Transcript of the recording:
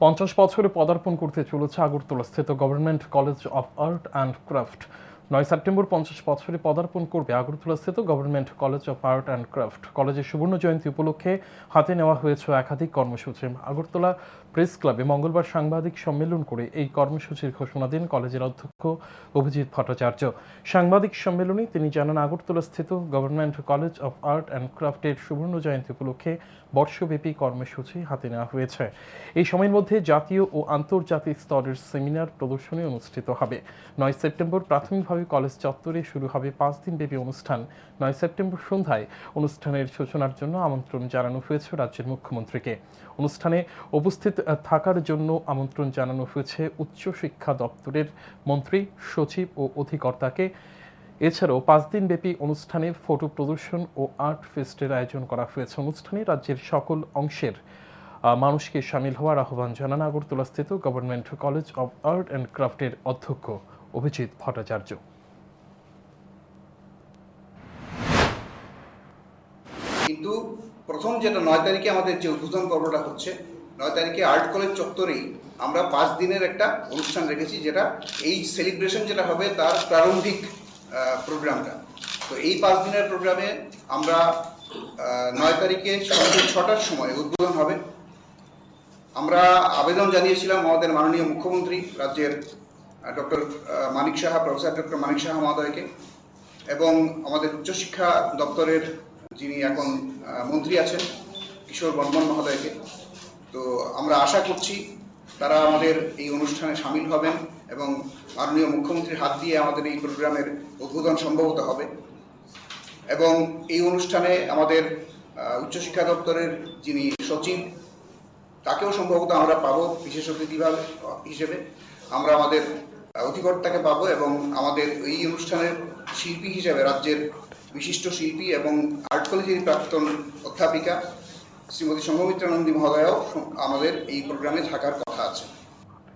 পঞ্চাশ বছরে পদার্পণ করতে চলেছে আগরতলা স্থিত government college of art and craft নয় সেপ্টেম্বর পঞ্চাশ বছরে পদার্পণ করবে আগরতলা স্থিত government college of art and craft. কলেজের সুবর্ণ জয়ন্তী উপলক্ষে হাতে নেওয়া হয়েছে একাধিক কর্মসূচি। আগরতলা প্রেস ক্লাবে মঙ্গলবার সাংবাদিক সম্মেলন করে এই কর্মসূচির ঘোষণা দেন কলেজের অধ্যক্ষ অভিজিৎ ভট্টাচার্য। সাংবাদিক সম্মেলনে তিনি জানান, আগরতলা স্থিত government college of art and ক্রাফটের সুবর্ণ জয়ন্তী উপলক্ষে বর্ষব্যাপী কর্মসূচি হাতে নেওয়া হয়েছে। এই সময়ের মধ্যে জাতীয় ও আন্তর্জাতিক স্তরের সেমিনার প্রদর্শনী অনুষ্ঠিত হবে। নয় সেপ্টেম্বর প্রাথমিকভাবে কলেজ চত্বরে শুরু হবে পাঁচ দিনব্যাপী অনুষ্ঠান। নয় সেপ্টেম্বর সন্ধ্যায় অনুষ্ঠানের সূচনার জন্য আমন্ত্রণ জানানো হয়েছে রাজ্যের মুখ্যমন্ত্রীকে। অনুষ্ঠানে উপস্থিত থাকার জন্য আমন্ত্রণ জানানো হয়েছে উচ্চশিক্ষা দপ্তরের মন্ত্রী, সচিব ও অধিকর্তাকে। এছাড়াও পাঁচ দিনব্যাপী অনুষ্ঠানে ফটো প্রদর্শন ও আর্ট ফেস্টের আয়োজন করা হয়েছে। অনুষ্ঠানে রাজ্যের সকল অংশের মানুষকে সামিল হওয়ার আহ্বান জানান আগরতলাস্থিত government college of art and ক্রাফটের অধ্যক্ষ অভিজিৎ ভট্টাচার্য। কিন্তু প্রথম যেটা নয় তারিখে আমাদের যে উদ্বোধন পর্বটা হচ্ছে, নয় তারিখে আর্ট কলেজ চত্বরেই আমরা পাঁচ দিনের একটা অনুষ্ঠান রেখেছি যেটা এই সেলিব্রেশন যেটা হবে তার প্রারম্ভিক প্রোগ্রামটা তো এই পাঁচ দিনের প্রোগ্রামে আমরা নয় তারিখে সন্ধ্যে ছটার সময় উদ্বোধন হবে। আমরা আবেদন জানিয়েছিলাম আমাদের মাননীয় মুখ্যমন্ত্রী, রাজ্যের doctor Manik Saha, professor doctor Manik Saha মহোদয়কে এবং আমাদের উচ্চশিক্ষা দপ্তরের যিনি এখন মন্ত্রী আছেন, কিশোর বর্মন মহোদয়কে। তো আমরা আশা করছি তারা আমাদের এই অনুষ্ঠানে সামিল হবেন এবং মাননীয় মুখ্যমন্ত্রীর হাত দিয়ে আমাদের এই প্রোগ্রামের উদ্বোধন সম্ভবত হবে। এবং এই অনুষ্ঠানে আমাদের উচ্চশিক্ষা দপ্তরের যিনি সচিব, তাকেও সম্ভবত আমরা পাবো বিশেষ অতিথিভাবে হিসেবে। আমরা আমাদের অধিকর্তাকে পাবো এবং আমাদের এই অনুষ্ঠানের শিল্পী হিসেবে রাজ্যের বিশিষ্ট শিল্পী এবং আর্ট কলেজের প্রাক্তন অধ্যাপিকা শ্রীমতী সংঘমিত্রা মহোদয়ও মহোদয়াও আমাদের এই প্রোগ্রামে থাকার কথা আছে।